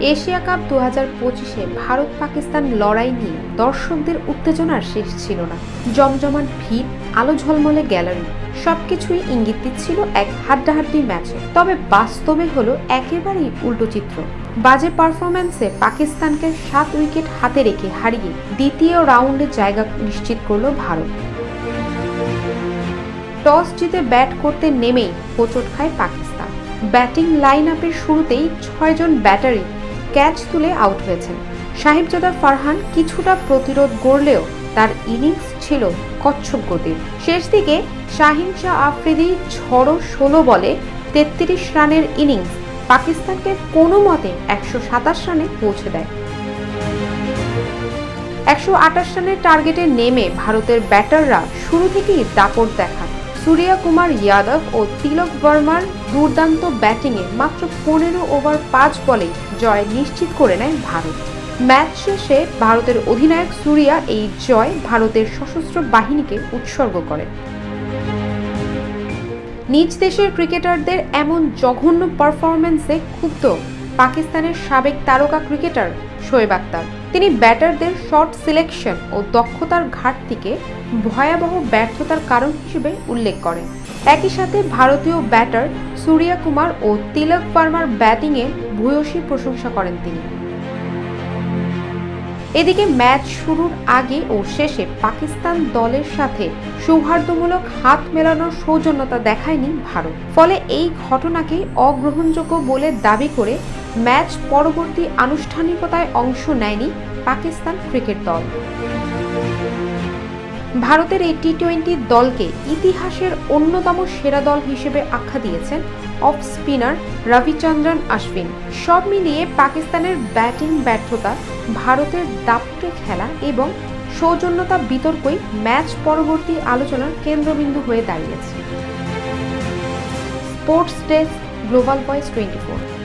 Asia cup দু হাজার পঁচিশে ভারত পাকিস্তান লড়াই নিয়ে দর্শকদের উত্তেজনার শেষ ছিল না। জমজমাট ভিড়, আলো ঝলমলে গ্যালারি, সবকিছুই ইঙ্গিত দিচ্ছিল এক হাড্ডাহাড্ডি ম্যাচে। তবে বাস্তবে হলো একেবারেই উল্টো চিত্র। বাজে পারফরম্যান্সে পাকিস্তানকে সাত উইকেট হাতে রেখে হারিয়ে দ্বিতীয় রাউন্ডে জায়গা নিশ্চিত করল ভারত। টস জিতে ব্যাট করতে নেমেই হোঁচট খায় পাকিস্তান। ব্যাটিং লাইন আপের শুরুতেই ছয়জন ব্যাটারি ক্যাচ তুলে আউট হয়েছেন। সাহিবজাদা ফারহান কিছুটা প্রতিরোধ গড়লেও তার ইনিংস ছিল কচ্ছপ গতির। শেষ দিকে শাহিন শাহ আফ্রিদি ঝড়ো ষোলো বলে তেত্রিশ রানের ইনিংস পাকিস্তানকে কোনো মতে একশো সাতাশ রানে পৌঁছে দেয়। একশো আঠাশ রানের টার্গেটে নেমে ভারতের ব্যাটাররা শুরু থেকেই দাপট দেখান। সূর্যা কুমার যাদব ও তিলক বর্মার দুর্দান্ত ব্যাটিংয়ে মাত্র পনেরো ওভার পাঁচ বলে জয় নিশ্চিত করে নেয় ভারত। ম্যাচ শেষে ভারতের অধিনায়ক সূর্যা এই জয় ভারতের সশস্ত্র বাহিনীকে উৎসর্গ করেন। নিজ দেশের ক্রিকেটারদের এমন জঘন্য পারফরম্যান্সে ক্ষুব্ধ পাকিস্তানের সাবেক তারকা ক্রিকেটার শোয়েব আক্তার। তিনি ব্যাটারদের শর্ট সিলেকশন ও দক্ষতার ঘাটতিকে ভয়াবহ ব্যর্থতার কারণ হিসেবে উল্লেখ করেন। একই সাথে ভারতীয় ব্যাটার সূর্যা কুমার ও তিলক বার্মার ব্যাটিংয়ে ভূয়সী প্রশংসা করেন তিনি। এদিকে ম্যাচ শুরুর আগে ও শেষে পাকিস্তান দলের সাথে সৌহার্দ্যমূলক হাত মেলানোর সৌজন্যতা দেখায়নি ভারত। ফলে এই ঘটনাকে অগ্রহণযোগ্য বলে দাবি করে ম্যাচ পরবর্তী আনুষ্ঠানিকতায় অংশ নেয়নি পাকিস্তান ক্রিকেট দল। ভারতের এই টি টোয়েন্টি দলকে ইতিহাসের অন্যতম সেরা দল হিসেবে আখ্যা দিয়েছেন অফ স্পিনার রবিচন্দ্রন আশ্বিন। সব মিলিয়ে পাকিস্তানের ব্যাটিং ব্যর্থতা, ভারতের দাপটে খেলা এবং সৌজন্যতা বিতর্কই ম্যাচ পরবর্তী আলোচনার কেন্দ্রবিন্দু হয়ে দাঁড়িয়েছে। Sports desk, global voice twenty four.